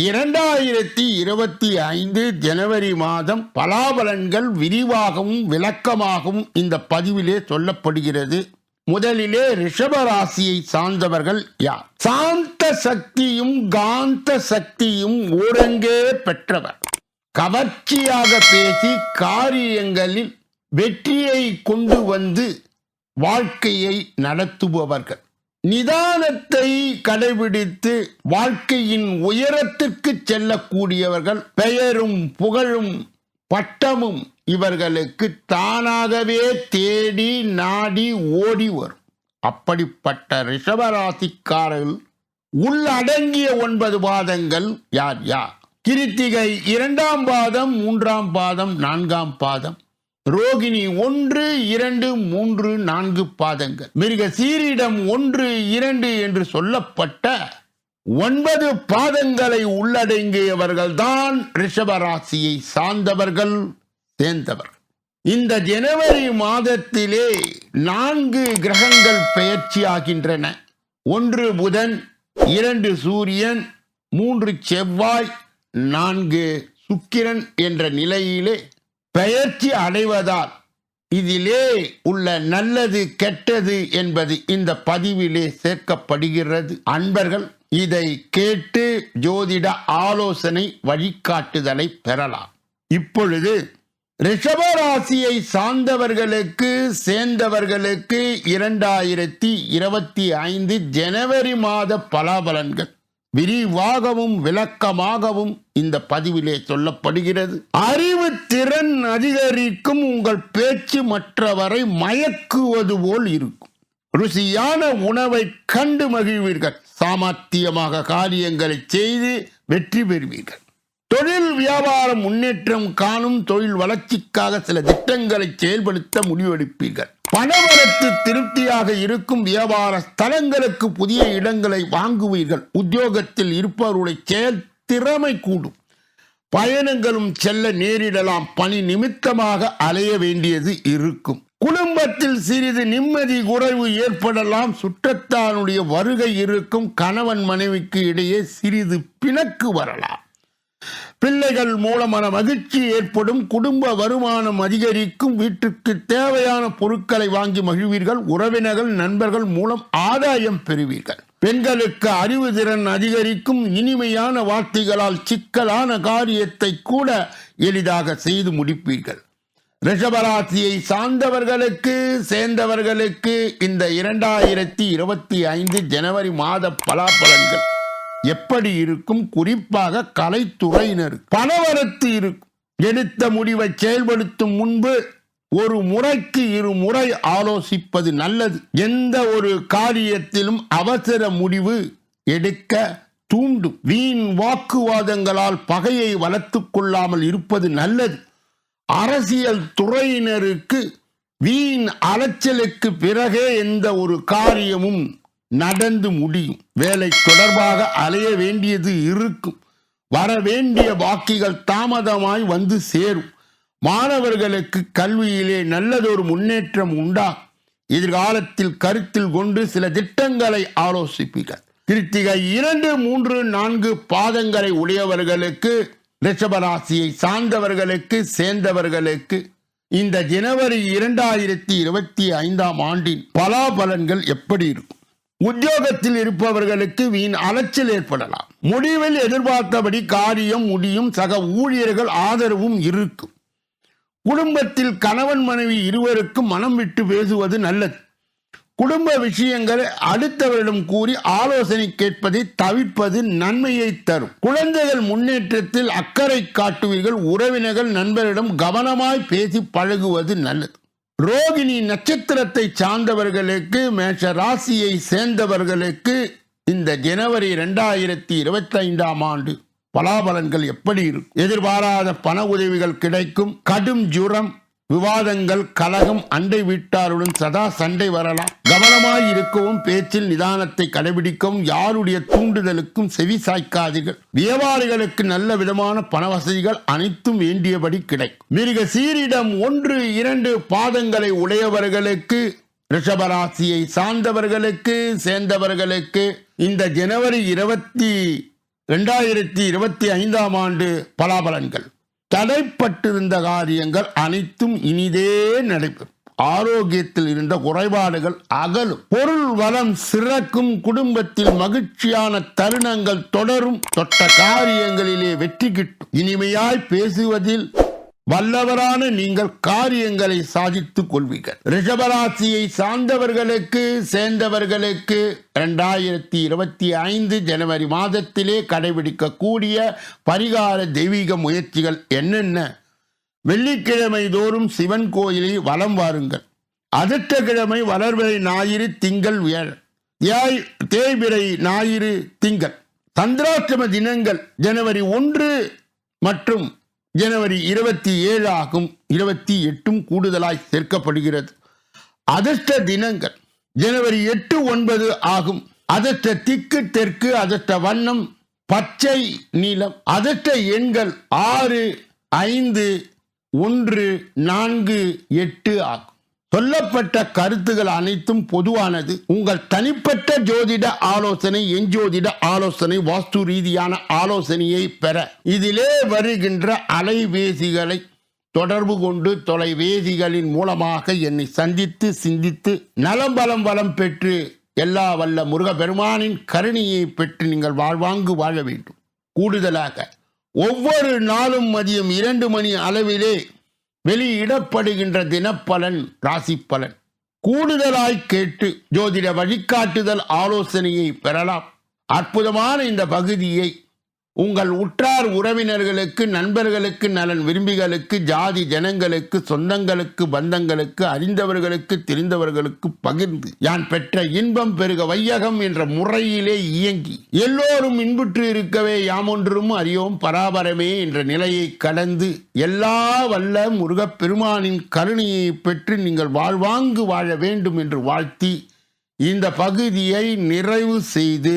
இரண்டாயிரத்தி இருபத்தி ஐந்து ஜனவரி மாதம் பலாபலன்கள் விரிவாகவும் விளக்கமாகவும் இந்த பதிவிலே சொல்லப்படுகிறது. முதலிலே ரிஷப ராசியை சார்ந்தவர்கள் யார்? சாந்த சக்தியும் காந்த சக்தியும் ஊரங்கே பெற்றவர். கவர்ச்சியாக பேசி காரியங்களில் வெற்றியை கொண்டு வந்து வாழ்க்கையை நடத்துபவர்கள். நிதானத்தை கடைபிடித்து வாழ்க்கையின் உயரத்திற்கு செல்லக்கூடியவர்கள் பெயரும் புகழும் பட்டமும் இவர்களுக்கு தானாகவே தேடி நாடி ஓடி வரும். அப்படிப்பட்ட ரிஷபராசிக்காரர்கள் உள்ளடங்கிய ஒன்பது பாதங்கள் யார் யார்? கிருத்திகை இரண்டாம் பாதம் மூன்றாம் பாதம் நான்காம் பாதம். ரோகிணி ஒன்று இரண்டு மூன்று நான்கு பாதங்கள். மிருக சீரிடம் ஒன்று இரண்டு என்று சொல்லப்பட்ட ஒன்பது பாதங்களை உள்ளடங்கியவர்கள்தான் ரிஷபராசியை சார்ந்தவர்கள் சேர்ந்தவர்கள். இந்த ஜனவரி மாதத்திலே நான்கு கிரகங்கள் பெயர்ச்சியாகின்றன ஒன்று புதன் இரண்டு சூரியன் மூன்று செவ்வாய் நான்கு சுக்கிரன் என்ற நிலையிலே பெயர்ச்சி அடைவதால் இதிலே உள்ள நல்லது கெட்டது என்பது இந்த பதிவிலே சேர்க்கப்படுகிறது. அன்பர்கள் இதை கேட்டு ஜோதிட ஆலோசனை வழிகாட்டுதலை பெறலாம். இப்பொழுது ரிஷபராசியை சார்ந்தவர்களுக்கு சேர்ந்தவர்களுக்கு இரண்டாயிரத்தி இருபத்தி ஐந்து ஜனவரி மாத பலாபலன்கள். விரிவாகவும் விளக்கமாகவும் இந்த பதிவிலே சொல்லப்படுகிறது. அறிவு திறன் அதிகரிக்கும் உங்கள் பேச்சு மற்றவரை மயக்குவது போல் இருக்கும். ருசியான உணவை கண்டு மகிழ்வீர்கள். சாமர்த்தியமாக காரியங்களை செய்து வெற்றி பெறுவீர்கள். தொழில் வியாபாரம் முன்னேற்றம் காணும் தொழில் வளர்ச்சிக்காக சில திட்டங்களை செயல்படுத்த முடிவெடுப்பீர்கள். பணவரத்து திருப்தியாக இருக்கும் வியாபார ஸ்தலங்களுக்கு புதிய இடங்களை வாங்குவீர்கள். உத்தியோகத்தில் இருப்பவருடைய செயல் திறமை கூடும். பயணங்களும் செல்ல நேரிடலாம். பணி நிமித்தமாக அலைய வேண்டியது இருக்கும். குடும்பத்தில் சிறிது நிம்மதி குறைவு ஏற்படலாம். சுற்றத்தானுடைய வருகை இருக்கும். கணவன் மனைவிக்கு இடையே சிறிது பிணக்கு வரலாம். பிள்ளைகள் மூலமான மகிழ்ச்சி ஏற்படும் குடும்ப வருமானம் அதிகரிக்கும் வீட்டுக்கு தேவையான பொருட்களை வாங்கி மகிழ்வீர்கள் உறவினர்கள் நண்பர்கள் மூலம் ஆதாயம் பெறுவீர்கள். பெண்களுக்கு அறிவு திறன் அதிகரிக்கும் இனிமையான வார்த்தைகளால் சிக்கலான காரியத்தை கூட எளிதாக செய்து முடிப்பீர்கள். ரிஷபராசியை சார்ந்தவர்களுக்கு சேர்ந்தவர்களுக்கு இந்த இரண்டாயிரத்தி இருபத்தி ஐந்து ஜனவரி மாத பலாபலன்கள். எப்படி இருக்கும்? குறிப்பாக கலைத்துறையினர். பணவரத்து இருக்கும் எடுத்த முடிவை செயல்படுத்தும் முன்பு ஒரு முறைக்கு இரு முறை ஆலோசிப்பது நல்லது. எந்த ஒரு காரியத்திலும் அவசர முடிவு எடுக்க தூண்டும். வீண் வாக்குவாதங்களால் பகையை வளர்த்து கொள்ளாமல் இருப்பது நல்லது. அரசியல் துறையினருக்கு வீண் அலைச்சலுக்கு பிறகே எந்த ஒரு காரியமும் நடந்து முடியும் வேலை தொடர்பாக அலைய வேண்டியது இருக்கும். வர வேண்டிய வாக்கிகள் தாமதமாய் வந்து சேரும். மாணவர்களுக்கு கல்வியிலே நல்லதொரு முன்னேற்றம் உண்டா? எதிர்காலத்தில் கருத்தில் கொண்டு சில திட்டங்களை ஆலோசிப்பீர்கள். கிருத்திகை இரண்டு மூன்று நான்கு பாதங்களை உடையவர்களுக்கு ரிஷபராசியை சார்ந்தவர்களுக்கு சேர்ந்தவர்களுக்கு இந்த ஜனவரி இரண்டாயிரத்தி இருபத்தி ஐந்தாம் ஆண்டின் பலாபலன்கள் எப்படி இருக்கும்? உத்தியோகத்தில் இருப்பவர்களுக்கு வீண் அலைச்சல் ஏற்படலாம். முடிவில் எதிர்பார்த்தபடி காரியம் முடியும் சக ஊழியர்கள் ஆதரவும் இருக்கும். குடும்பத்தில் கணவன் மனைவி இருவருக்கும் மனம் விட்டு பேசுவது நல்லது. குடும்ப விஷயங்களை அடுத்தவரிடம் கூறி ஆலோசனை கேட்பதை தவிர்ப்பது நன்மையை தரும். குழந்தைகள் முன்னேற்றத்தில் அக்கறை காட்டுவீர்கள். உறவினர்கள் நண்பரிடம் கவனமாய் பேசி பழகுவது நல்லது. ரோகிணி நட்சத்திரத்தை சார்ந்தவர்களுக்கு மேஷ ராசியை சேர்ந்தவர்களுக்கு இந்த ஜனவரி ரெண்டாயிரத்தி இருபத்தி ஐந்தாம் ஆண்டு பலாபலன்கள் எப்படி இருக்கும்? எதிர்பாராத பண உதவிகள் கிடைக்கும். கடும் ஜுரம் விவாதங்கள் கலகம் அண்டை வீட்டாருடன் சதா சண்டை வரலாம். கவனமாய் இருக்கவும் பேச்சில் நிதானத்தை கடைபிடிக்கவும் யாருடைய தூண்டுதலுக்கும் செவி சாய்க்காதீர்கள். வியாபாரிகளுக்கு நல்ல விதமான பண வசதிகள் அனைத்தும் வேண்டியபடி கிடைக்கும். மிருக சீரிடம் ஒன்று இரண்டு பாதங்களை உடையவர்களுக்கு ரிஷபராசியை சார்ந்தவர்களுக்கு சேர்ந்தவர்களுக்கு இந்த ஜனவரி இருபத்தி ரெண்டாயிரத்தி இருபத்தி ஐந்தாம் ஆண்டு பலாபலன்கள். தடைப்பட்டிருந்த காரியங்கள் அனைத்தும் இனிதே நடைபெறும் ஆரோக்கியத்தில் இருந்த குறைபாடுகள் அகலும். பொருள் வளம் சிறக்கும். குடும்பத்தில் மகிழ்ச்சியான தருணங்கள் தொடரும். தொட்ட காரியங்களிலே வெற்றி கிட்டும். இனிமையாய் பேசுவதில் வல்லவரான நீங்கள் காரியங்களை சாதித்துக் கொள்வீர்கள். ரிஷபராசியை சார்ந்தவர்களுக்கு சேர்ந்தவர்களுக்கு இரண்டாயிரத்தி இருபத்தி ஐந்து ஜனவரி மாதத்திலே கடைபிடிக்கக்கூடிய பரிகார தெய்வீக முயற்சிகள் என்னென்ன? வெள்ளிக்கிழமை தோறும் சிவன் கோயிலில் வலம் வாருங்கள். அடுத்த கிழமை வளர்வரை ஞாயிறு திங்கள் வியாழன் தேய்பிரை ஞாயிறு திங்கள். சந்திராஷ்டம தினங்கள் ஜனவரி ஒன்று மற்றும் ஜனவரி இருபத்தி ஏழு ஆகும் இருபத்தி எட்டும் கூடுதலாய் சேர்க்கப்படுகிறது. அதிர்ஷ்ட தினங்கள் ஜனவரி எட்டு ஒன்பது ஆகும். அதிர்ஷ்ட திக்கு தெற்கு அதிர்ஷ்ட வண்ணம் பச்சை நீளம் அதிர்ஷ்ட எண்கள் ஆறு ஐந்து ஒன்று நான்கு எட்டு ஆகும். சொல்லப்பட்ட கருத்துகள் அனைத்தும் பொதுவானது. உங்கள் தனிப்பட்ட ஜோதிட ஆலோசனை எஞ்சோதிட ஆலோசனை வாஸ்து ரீதியான ஆலோசனையை பெற. இதிலே வருகின்ற அலைபேசிகளை தொடர்பு கொண்டு தொலைவேசிகளின் மூலமாக என்னை சந்தித்து சிந்தித்து நலம் பலம் வளம் பெற்று எல்லா வல்ல முருகப்பெருமானின் கருணையை பெற்று நீங்கள் வாழ்வாங்கு வாழ வேண்டும். கூடுதலாக ஒவ்வொரு நாளும் மதியம் இரண்டு மணி அளவிலே வெளியிடப்படுகின்ற தினப்பலன் ராசி பலன் கூடுதலாய் கேட்டு ஜோதிட வழிகாட்டுதல் ஆலோசனையை பெறலாம். அற்புதமான இந்த பகுதியை உங்கள் உற்றார் உறவினர்களுக்கு நண்பர்களுக்கு நலன் விரும்பிகளுக்கு ஜாதி ஜனங்களுக்கு சொந்தங்களுக்கு பந்தங்களுக்கு அறிந்தவர்களுக்கு தெரிந்தவர்களுக்கு பகிர்ந்து. யான் பெற்ற இன்பம் பெருக வையகம் என்ற முறையிலே இயங்கி. எல்லோரும் இன்புற்று இருக்கவே யாமொன்றும் அறியோம் பராபரமே என்ற நிலையை கடந்து எல்லா வல்ல முருகப்பெருமானின் கருணையை பெற்று நீங்கள் வாழ்வாங்கு வாழ வேண்டும் என்று வாழ்த்தி இந்த பகுதியை நிறைவு செய்து